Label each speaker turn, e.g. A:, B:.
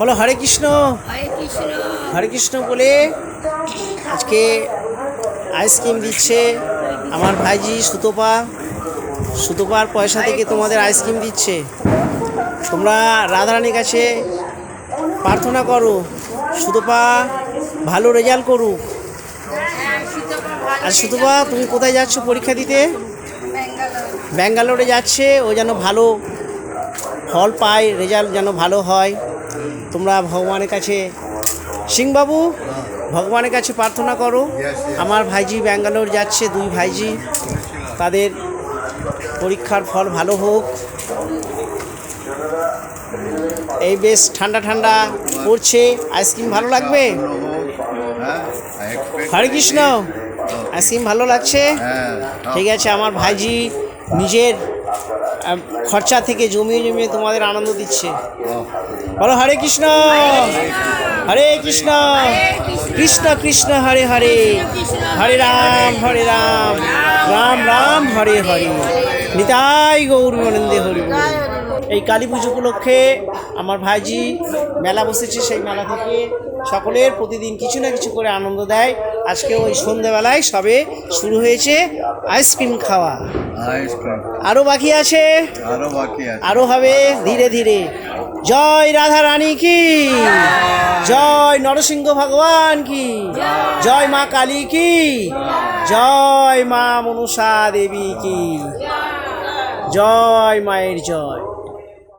A: বলো হরে কৃষ্ণ হরে কৃষ্ণ বলে আজকে আইসক্রিম দিচ্ছে আমার ভাইজি সুতোপা সুতোপার পয়সা থেকে তোমাদের আইসক্রিম দিচ্ছে তোমরা রাধারানীর কাছে প্রার্থনা করো সুতোপা ভালো রেজাল্ট করুক হ্যাঁ, আর সুতোপা তুমি কোথায় যাচ্ছ পরীক্ষা দিতে ব্যাঙ্গালোরে যাচ্ছে ও যেন ভালো ফল পায় রেজাল্ট যেন ভালো হয় তোমরা ভগবানের কাছে সিংবাবু ভগবানের কাছে প্রার্থনা করো আমার ভাইজি ব্যাঙ্গালোর যাচ্ছে দুই ভাইজি তাদের পরীক্ষার ফল ভালো হোক এই বেশ ঠান্ডা ঠান্ডা পড়ছে আইসক্রিম ভালো লাগবে হরে কৃষ্ণ আইসক্রিম ভালো লাগছে ঠিক আছে আমার ভাইজি নিজের খরচা থেকে জমিয়ে জমিয়ে তোমাদের আনন্দ দিচ্ছে বলো হরে কৃষ্ণ হরে কৃষ্ণ কৃষ্ণ কৃষ্ণ হরে হরে হরে রাম হরে রাম রাম রাম হরে হরে নিতাই গৌর আনন্দে হরি এই কালী পুজো উপলক্ষে আমার ভাইজি মেলা বসেছে সেই মেলা থেকে সকলের প্রতিদিন কিছু না কিছু করে আনন্দ দেয় আজকে ওই সন্ধ্যেবেলায় সবে শুরু হয়েছে আইসক্রিম খাওয়া আরও বাকি আছে আরও হবে ধীরে ধীরে জয় রাধা রানী কি জয় নরসিংহ ভগবান কি জয় মা কালী কি জয় মা মনুষা দেবী কি জয় মায়ের জয়